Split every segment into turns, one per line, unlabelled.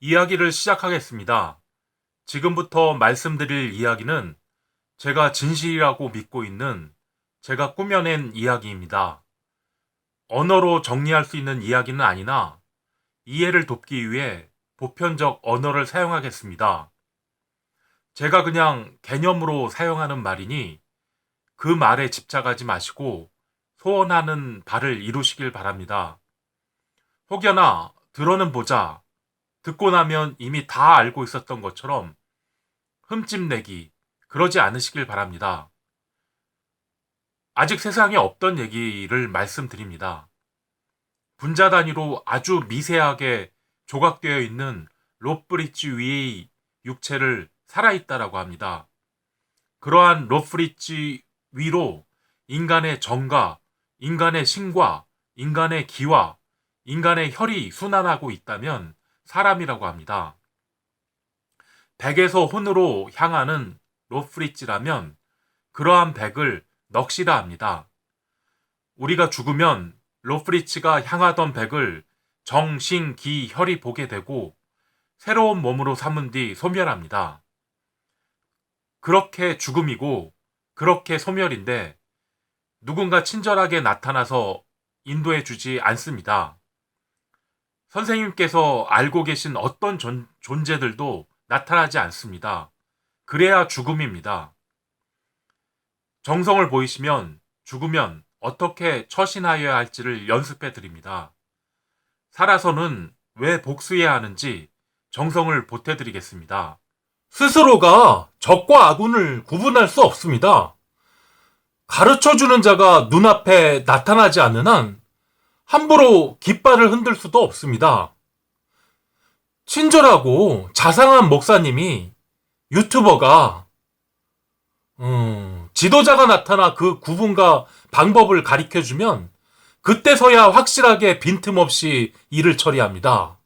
이야기를 시작하겠습니다. 지금부터 말씀드릴 이야기는 제가 진실이라고 믿고 있는 제가 꾸며낸 이야기입니다. 언어로 정리할 수 있는 이야기는 아니나 이해를 돕기 위해 보편적 언어를 사용하겠습니다. 제가 그냥 개념으로 사용하는 말이니 그 말에 집착하지 마시고 소원하는 바를 이루시길 바랍니다. 혹여나 들어는 보자 듣고 나면 이미 다 알고 있었던 것처럼 흠집내기 그러지 않으시길 바랍니다. 아직 세상에 없던 얘기를 말씀드립니다. 분자 단위로 아주 미세하게 조각되어 있는 로프리지 위의 육체를 살아있다라고 합니다. 그러한 로프리지 위로 인간의 정과, 인간의 신과, 인간의 기와, 인간의 혈이 순환하고 있다면 사람이라고 합니다. 백에서 혼으로 향하는 로프리지라면 그러한 백을 넋이라 합니다. 우리가 죽으면 로프리치가 향하던 백을 정, 신, 기, 혈이 보게 되고 새로운 몸으로 삼은 뒤 소멸합니다. 그렇게 죽음이고 그렇게 소멸인데 누군가 친절하게 나타나서 인도해 주지 않습니다. 선생님께서 알고 계신 어떤 존, 존재들도 나타나지 않습니다. 그래야 죽음입니다. 정성을 보이시면 죽으면 어떻게 처신하여야 할지를 연습해 드립니다. 살아서는 왜 복수해야 하는지 정성을 보태 드리겠습니다. 스스로가 적과 아군을 구분할 수 없습니다. 가르쳐 주는 자가 눈앞에 나타나지 않는 한 함부로 깃발을 흔들 수도 없습니다. 친절하고 자상한 목사님이 유튜버가 음, 지도자가 나타나 그 구분과 방법을 가르쳐 주면 그때서야 확실하게 빈틈없이 일을 처리합니다.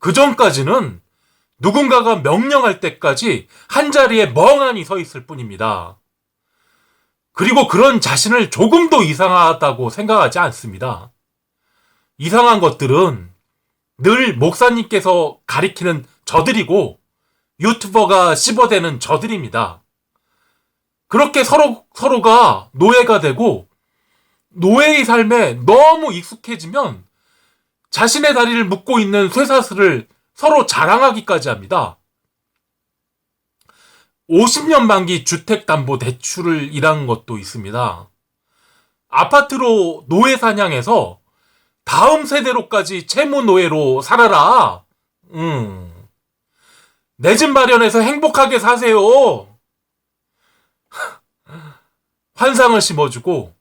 그 전까지는 누군가가 명령할 때까지 한 자리에 멍하니 서 있을 뿐입니다. 그리고 그런 자신을 조금도 이상하다고 생각하지 않습니다. 이상한 것들은 늘 목사님께서 가리키는 저들이고 유튜버가 씹어대는 저들입니다. 그렇게 서로, 서로가 노예가 되고 노예의 삶에 너무 익숙해지면 자신의 다리를 묶고 있는 쇠사슬을 서로 자랑하기까지 합니다. 50년 만기 주택담보대출을 일한 것도 있습니다. 아파트로 노예 사냥해서 다음 세대로까지 채무 노예로 살아라. 음. 내 집 마련해서 행복하게 사세요. 환상을 심어주고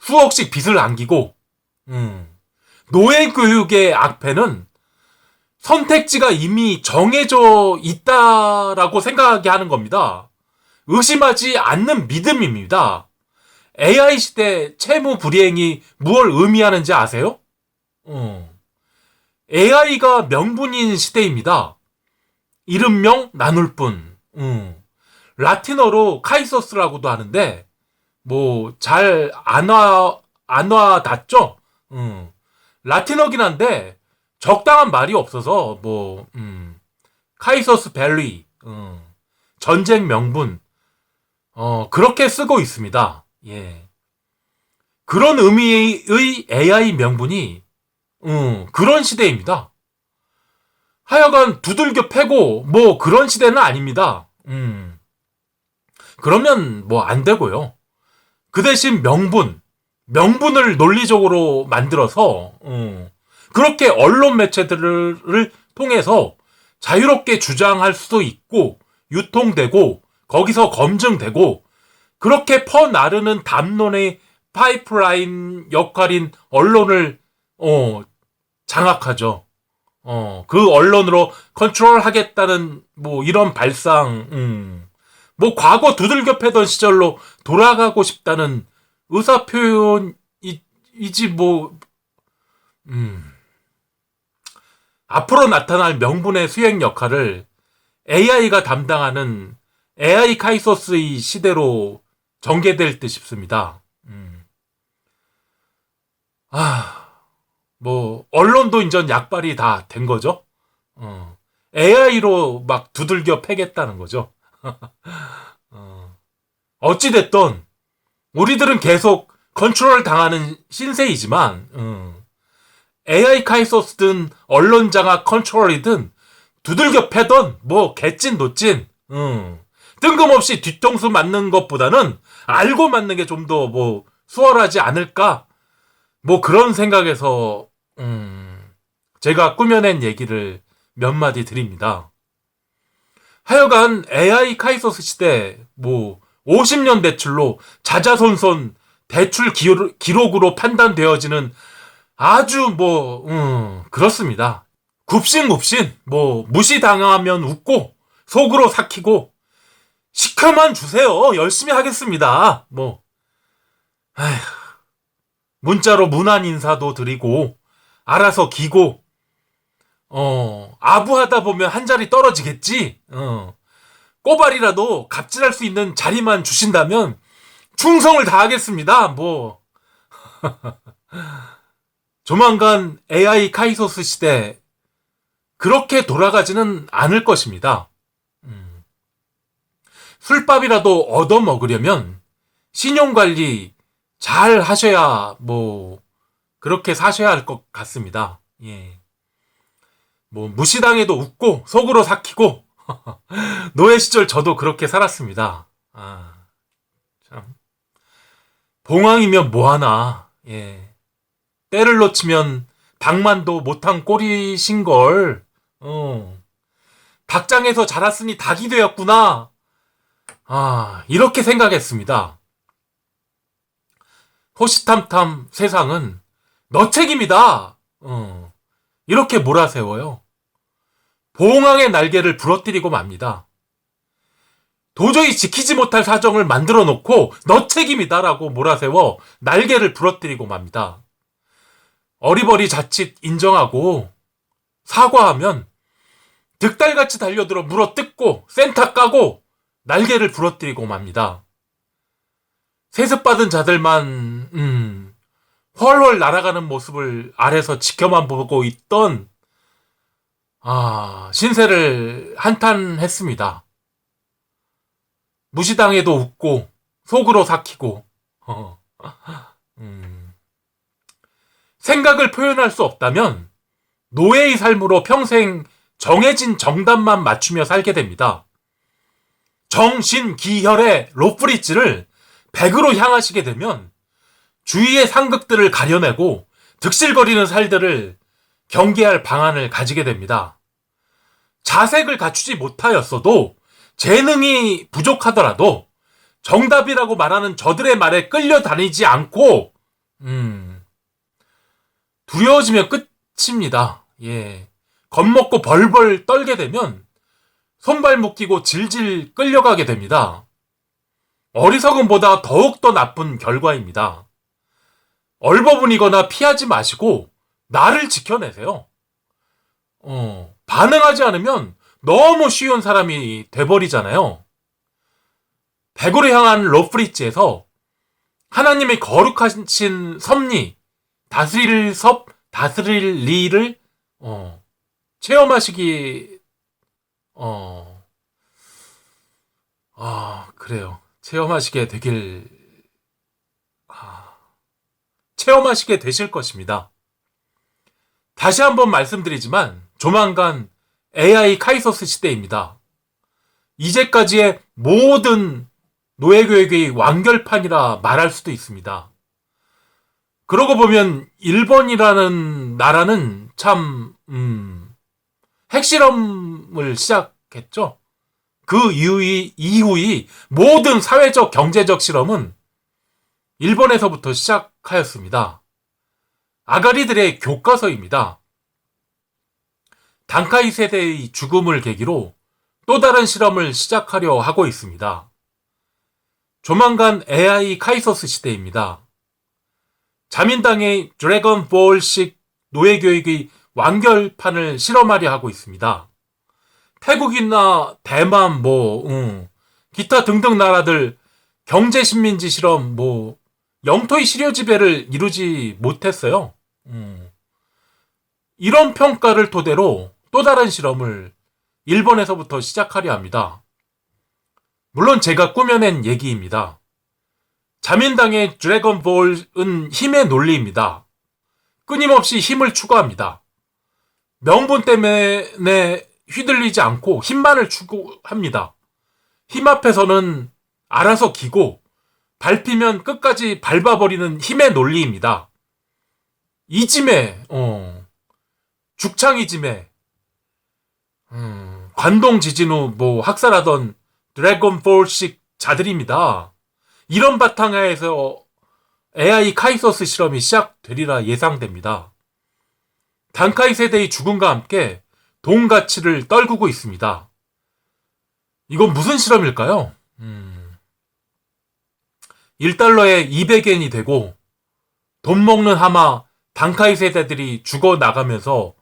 수억씩 빚을 안기고 음. 노예 교육의 악패는 선택지가 이미 정해져 있다라고 생각하게 하는 겁니다. 의심하지 않는 믿음입니다. AI 시대 채무 불이행이 무엇 의미하는지 아세요? 어. AI가 명분인 시대입니다. 이름명 나눌 뿐. 음. 라틴어로 카이소스라고도 하는데 뭐 잘 안와 안와 닿죠? 음. 라틴어긴 한데 적당한 말이 없어서 뭐 음. 카이소스 벨리 음. 전쟁 명분 어 그렇게 쓰고 있습니다. 예. 그런 의미의 AI 명분이 음, 그런 시대입니다. 하여간 두들겨 패고 뭐 그런 시대는 아닙니다. 음. 그러면 뭐 안 되고요. 그 대신 명분, 명분을 논리적으로 만들어서 음, 그렇게 언론 매체들을 통해서 자유롭게 주장할 수도 있고 유통되고 거기서 검증되고 그렇게 퍼나르는 담론의 파이프라인 역할인 언론을 어, 장악하죠. 어, 그 언론으로 컨트롤 하겠다는 뭐 이런 발상, 음. 뭐 과거 두들겨 패던 시절로 돌아가고 싶다는 의사 표현이지 뭐, 음. 앞으로 나타날 명분의 수행 역할을 AI가 담당하는 AI 카이소스의 시대로 전개될 듯 싶습니다. 음. 아, 뭐, 언론도 인전 약발이 다 된 거죠?
어. AI로 막 두들겨 패겠다는 거죠. 어. 어찌됐든, 우리들은 계속 컨트롤 당하는 신세이지만, 음. AI 카이소스든 언론 장악 컨트롤이든 두들겨 패던 뭐 개찐 노찐 음. 뜬금없이 뒤통수 맞는 것보다는 알고 맞는 게 좀 더 뭐 수월하지 않을까 뭐 그런 생각에서 음. 제가 꾸며낸 얘기를 몇 마디 드립니다. 하여간 AI 카이소스 시대 뭐 50년 대출로 자자손손 대출 기록으로 판단되어지는 아주 뭐 음, 그렇습니다. 굽신굽신 뭐 무시당하면 웃고 속으로 삭히고 시켜만 주세요. 열심히 하겠습니다. 뭐 아휴 문자로 문안 인사도 드리고 알아서 기고 어 아부하다 보면 한 자리 떨어지겠지. 어 꼬발이라도 갑질할 수 있는 자리만 주신다면 충성을 다하겠습니다. 뭐 조만간 AI 카이소스 시대 그렇게 돌아가지는 않을 것입니다. 음. 술밥이라도 얻어 먹으려면 신용 관리 잘 하셔야 뭐 그렇게 사셔야 할 것 같습니다. 예. 뭐 무시당해도 웃고 속으로 삭히고 노예 시절 저도 그렇게 살았습니다. 아, 참 봉황이면 뭐 하나. 예. 때를 놓치면 닭만도 못한 꼴이신 걸. 어. 닭장에서 자랐으니 닭이 되었구나. 아, 이렇게 생각했습니다. 호시탐탐 세상은 너 책임이다. 어. 이렇게 몰아세워요. 봉황의 날개를 부러뜨리고 맙니다. 도저히 지키지 못할 사정을 만들어 놓고 너 책임이다라고 몰아세워 날개를 부러뜨리고 맙니다. 어리버리 자칫 인정하고 사과하면 득달같이 달려들어 물어 뜯고 센터 까고 날개를 부러뜨리고 맙니다. 세습받은 자들만 음, 훨훨 날아가는 모습을 아래서 지켜만 보고 있던 아, 신세를 한탄했습니다. 무시당해도 웃고 속으로 삭히고 어, 음. 생각을 표현할 수 없다면 노예의 삶으로 평생 정해진 정답만 맞추며 살게 됩니다. 정신기혈의 로프리츠를 100으로 향하시게 되면 주위의 상극들을 가려내고 득실거리는 살들을 경계할 방안을 가지게 됩니다. 자색을 갖추지 못하였어도 재능이 부족하더라도 정답이라고 말하는 저들의 말에 끌려다니지 않고 음, 두려워지면 끝입니다. 예. 겁먹고 벌벌 떨게 되면 손발 묶이고 질질 끌려가게 됩니다. 어리석음보다 더욱더 나쁜 결과입니다. 얼버무니거나 피하지 마시고 나를 지켜내세요. 어, 반응하지 않으면 너무 쉬운 사람이 돼버리잖아요. 백으로 향한 로프리츠에서 하나님의 거룩하신 섭리, 다스릴 섭, 다스릴 리를 어, 체험하시기 어, 아 그래요. 체험하시게 되길 아, 체험하시게 되실 것입니다. 다시 한번 말씀드리지만 조만간 AI 카이소스 시대입니다. 이제까지의 모든 노예교육의 완결판이라 말할 수도 있습니다. 그러고 보면 일본이라는 나라는 참 음, 핵실험을 시작했죠. 그 이후이, 이후이 모든 사회적 경제적 실험은 일본에서부터 시작하였습니다. 아가리들의 교과서입니다. 단카이 세대의 죽음을 계기로 또 다른 실험을 시작하려 하고 있습니다. 조만간 AI 카이소스 시대입니다. 자민당의 드래곤볼식 노예교육의 완결판을 실험하려 하고 있습니다. 태국이나 대만 뭐 응, 기타 등등 나라들 경제 식민지 실험 뭐 영토의 시료 지배를 이루지 못했어요. 음. 이런 평가를 토대로 또 다른 실험을 일본에서부터 시작하려 합니다. 물론 제가 꾸며낸 얘기입니다. 자민당의 드래곤볼은 힘의 논리입니다. 끊임없이 힘을 추구합니다. 명분 때문에 휘둘리지 않고 힘만을 추구합니다. 힘 앞에서는 알아서 기고 밟히면 끝까지 밟아버리는 힘의 논리입니다. 이짐에, 어, 죽창이짐에, 음, 관동 지진 후 뭐 학살하던 드래곤볼식 자들입니다. 이런 바탕하에서 AI 카이소스 실험이 시작되리라 예상됩니다. 단카이 세대의 죽음과 함께 돈 가치를 떨구고 있습니다. 이건 무슨 실험일까요? 음, 1달러에 200엔이 되고 돈 먹는 하마 단카이 세대들이 죽어 나가면서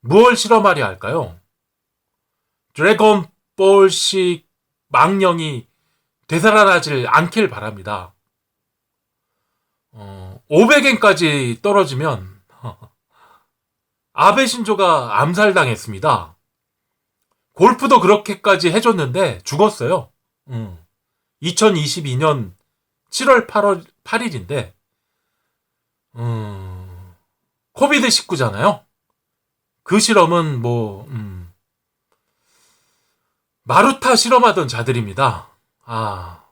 무얼 실험하려 할까요? 드래곤볼식 망령이 되살아나질 않길 바랍니다. 어, 500엔까지 떨어지면 아베 신조가 암살당했습니다. 골프도 그렇게까지 해줬는데 죽었어요. 음. 2022년 7월 8월 8일인데 음, 코비드 19잖아요. 그 실험은 뭐 음, 마루타 실험하던 자들입니다. 아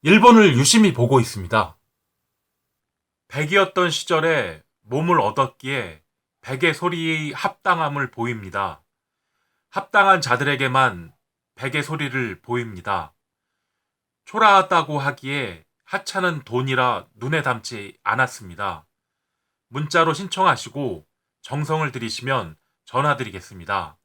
일본을 유심히 보고 있습니다.
백이었던 시절에 몸을 얻었기에 백의 소리의 합당함을 보입니다. 합당한 자들에게만 백의 소리를 보입니다. 초라하다고 하기에 하찮은 돈이라 눈에 담지 않았습니다. 문자로 신청하시고 정성을 들이시면 전화드리겠습니다.